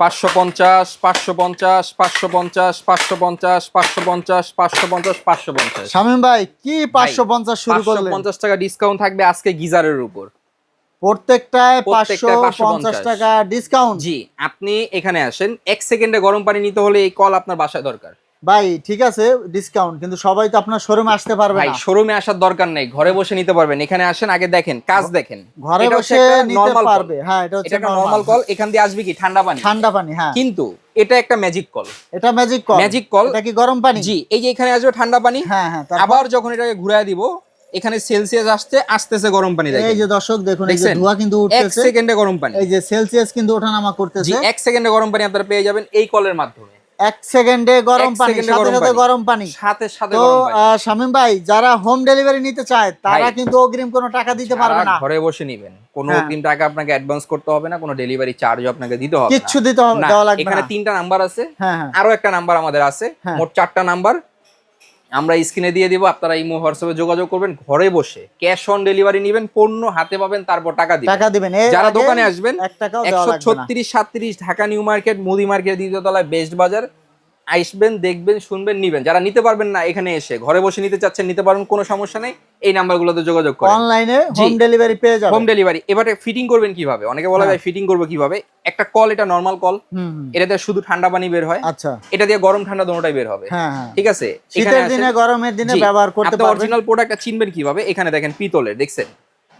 পাঁচশো পঞ্চাশ পাঁচশো পঞ্চাশ পাঁচশো পঞ্চাশ পাঁচশো পঞ্চাশ পাঁচশো পঞ্চাশ পাঁচশো পঞ্চাশ পাঁচশো পঞ্চাশ। শামীম ভাই কি পাঁচশো পঞ্চাশ শুরু করলেন? পঞ্চাশ টাকা ডিসকাউন্ট থাকবে আজকে গিজারের উপর। প্রত্যেকটায় পাঁচশো পঞ্চাশ। টাকা ডিসকাউন্ট জি আপনি এখানে আসেন। এক সেকেন্ডে গরম পানি নিতে হলে এই কল আপনার বাসায় দরকার। ভাই ঠিক আছে ডিসকাউন্ট কিন্তু সবাই তো আপনার শোরুমে আসতে পারবে না। শোরুমে আসার দরকার নেই ঘরে বসে নিতে পারবেন এখানে আসেন আগে দেখেন কাজ দেখেন। ঘরে বসে নিতে পারবে হ্যাঁ এটা হচ্ছে নরমাল কল এখান দিয়ে আসবে কি? ঠান্ডা পানি। ঠান্ডা পানি হ্যাঁ। কিন্তু এটা একটা ম্যাজিক কল এটা ম্যাজিক কল ম্যাজিক কল এটা কি গরম পানি? জি এই যে এখানে আসবে ঠান্ডা পানি হ্যাঁ হ্যাঁ আবার যখন এটাকে ঘুরায় দিব এখানে সেলসিয়াস আসছে আসতেছে গরম পানি দেখেন। এই যে দর্শক দেখুন এই যে? ধোঁয়া কিন্তু এক উঠতেছে। সেকেন্ডে গরম পানি। এই যে সেলসিয়াস কিন্তু ওঠানামা করতেছে। জি এক সেকেন্ডে গরম পানি আপনারা পেয়ে যাবেন এই কলের মাধ্যমে। এক সেকেন্ডে গরম পানি সাথে সাথে। গরম পানি। সাথে সাথে তো শামিম ভাই যারা হোম ডেলিভারি নিতে চায় তারা কিন্তু অগ্রিম কোনো টাকা দিতে পারবে না। ঘরে বসে নিবেন কোনো হ্যাঁ। অগ্রিম টাকা আপনাকে অ্যাডভান্স করতে হবে না কোনো ডেলিভারি চার্জ আপনাকে দিতে হবে কিছু কিচ্ছু দিতে হবে দেওয়া লাগবে এখানে তিনটা নাম্বার আছে হ্যাঁ হ্যাঁ। আরও একটা নাম্বার আমাদের আছে। মোট চারটা নাম্বার আমরা স্ক্রিনে দিয়ে দিব আপনারা ইমো হোয়াটসঅ্যাপে যোগাযোগ করবেন ঘরে বসে ক্যাশ অন ডেলিভারি নেবেন পণ্য হাতে পাবেন তারপর টাকা দিবেন। টাকা দিবেন। যারা দোকানে আসবেন একশো ছত্রিশ সাতত্রিশ ঢাকা নিউ মার্কেট মুদি মার্কেট দ্বিতীয় তলায় বেস্ট বাজার। আসবেন দেখবেন শুনবেন নিবেন। যারা নিতে পারবেন না এখানে এসে। ঘরে বসে নিতে চাচ্ছেন নিতে পারবেন কোনো সমস্যা নেই। এই নাম্বারগুলোতে যোগাযোগ করেন। অনলাইনে হোম ডেলিভারি পেয়ে যাবেন। Home delivery. এবারে ফিটিং করবেন কীভাবে? অনেকে বলে হ্যাঁ। ভাই ফিটিং করব কীভাবে? একটা কল এটা নরমাল কল। এটাতে শুধু ঠান্ডা পানি বের হয়। আচ্ছা। এটা দিয়ে গরম ঠান্ডা দোনোটাই বের হবে। হ্যাঁ হ্যাঁ। ঠিক আছে? শীতের দিনে গরমের দিনে ব্যবহার করতে আপনি পারবেন। অরিজিনাল প্রোডাক্টটা চিনবেন কীভাবে? এখানে দেখেন পিতলের দেখছেন?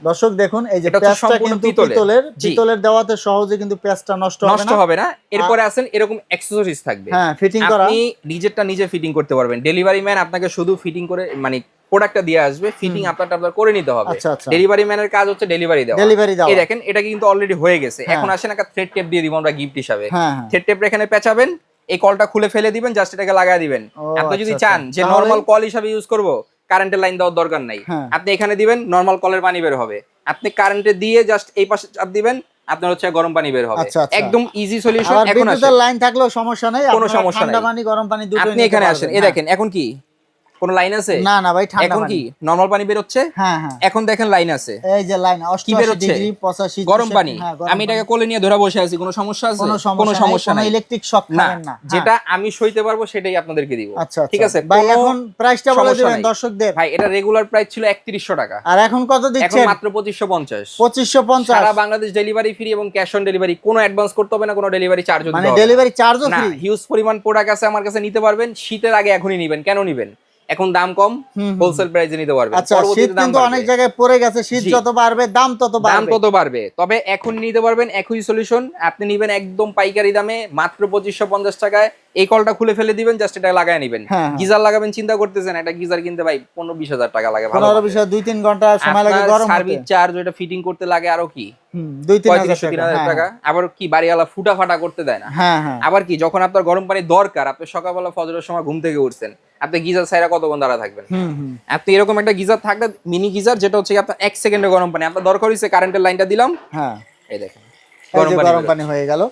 দর্শক দেখুন এই যে সম্পূর্ণ কিন্তু পিতলের। পিতলের। দেওয়াতে সহজে কিন্তু পেঁয়াজটা নষ্ট হবে নষ্ট হবে না। এরপরে আছেন এরকম অ্যাক্সেসরিজ থাকবে। হ্যাঁ ফিটিং করা। আপনি নিজেরটা নিজে ফিটিং করতে পারবেন। ডেলিভারি ম্যান আপনাকে শুধু ফিটিং করে মানে প্রোডাক্টটা দিয়ে আসবে। ফিটিং আপনারটা আপনার করে নিতে হবে। আচ্ছা আচ্ছা। ডেলিভারি ম্যানের কাজ হচ্ছে ডেলিভারি দেওয়া। ডেলিভারি দাও এই দেখেন এটা কিন্তু অলরেডি হয়ে গেছে। হ্যাঁ। এখন আসেন একটা থ্রেড টেপ দিয়ে দিব আমরা গিফট হিসাবে। হ্যাঁ হ্যাঁ। থ্রেড টেপটা এখানে পেঁচাবেন এই কলটা খুলে ফেলে দিবেন জাস্ট এটাকে লাগায় দিবেন। আপনি যদি আচ্ছা, চান আচ্ছা। যে নরমাল কল হিসাবে ইউজ করব কারেন্টের লাইন দেওয়ার দরকার নাই। হ্যাঁ। আপনি এখানে দিবেন নর্মাল কলের পানি বের হবে। আপনি কারেন্টে দিয়ে জাস্ট এই পাশে চাপ দিবেন আপনার হচ্ছে গরম পানি বের হবে। আচ্ছা, আচ্ছা। একদম ইজি সলিউশন এখন লাইন থাকলেও সমস্যা নেই কোনো সমস্যা সমস্যা ঠান্ডা পানি গরম পানি দুটোই আপনি এখানে আসেন। এই হ্যাঁ। দেখেন এখন কি? কোন লাইন আছে? না না ভাই ঠান্ডা এখন কি? নরমাল পানি বের হচ্ছে? হ্যাঁ হ্যাঁ। এখন দেখেন লাইন আছে। এই যে লাইন 88 ডিগ্রি 85 গরম পানি। হ্যাঁ, আমি এটাকে কোলে নিয়ে ধরে বসে আছি কোনো সমস্যা আছে? কোনো সমস্যা নাই ইলেকট্রিক শক খাবেন না। হ্যাঁ। যেটা আমি সইতে পারব সেটাই আপনাদেরকে দিব। আচ্ছা ঠিক আছে? ভাই এখন প্রাইসটা বলে দিবেন দর্শকদের। ভাই এটা রেগুলার প্রাইস ছিল একত্রিশশো টাকা। আর এখন কত এখন মাত্র পঁচিশশো পঞ্চাশ। 2550 সারা বাংলাদেশ ডেলিভারি ফ্রি এবং ক্যাশ অন ডেলিভারি কোনো অ্যাডভান্স করতে হবে না কোনো ডেলিভারি চার্জ মানে ডেলিভারি চার্জও ফ্রি হিউজ পরিমাণ প্রোডাক্ট আছে আমার কাছে নিতে পারবেন। শীতের আগে এখনই নিবেন। কেন নিবেন? এখন দাম কম। হোলসেল প্রাইসে নিতে পারবে আচ্ছা শীত কিন্তু অনেক জায়গায় পড়ে গেছে শীত যত বাড়বে দাম তত দাম তত বাড়বে। তবে এখন নিতে পারবেন একই সলিউশন আপনি নিবেন একদম পাইকারি দামে মাত্র পঁচিশশো পঞ্চাশ টাকায়। এই কলটা খুলে ফেলে দিবেন জাস্ট এটা লাগায় নিবেন। হ্যাঁ, হ্যাঁ। গিজার লাগাবেন চিন্তা করতেছেন একটা গিজার কিনতে ভাই পনেরো বিশ হাজার টাকা লাগে ভালো পনেরো বিষয় দুই তিন ঘণ্টা সময় লাগে গরম সার্ভিস চার্জ ওটা ফিটিং করতে লাগে আরও কি? দুই তিন হাজার তিন টাকা হাজার হ্যাঁ, টাকা। আবার কি বাড়িওয়ালা ফুটা ফাটা করতে দেয় না। আবার কি যখন আপনার গরম পানি দরকার আপনি সকালবেলা ফজরের সময় ঘুম থেকে উঠছেন আপনি গিজার সাইরা কতক্ষণ দাঁড়া থাকবেন? আপনি এরকম একটা গিজার থাকলে মিনি গিজার যেটা হচ্ছে আপনার এক সেকেন্ডে গরম পানি। আপনার দরকার হয়েছে কারেন্টের লাইনটা দিলাম। হ্যাঁ। এই দেখেন। গরম পানি হয়ে গেল।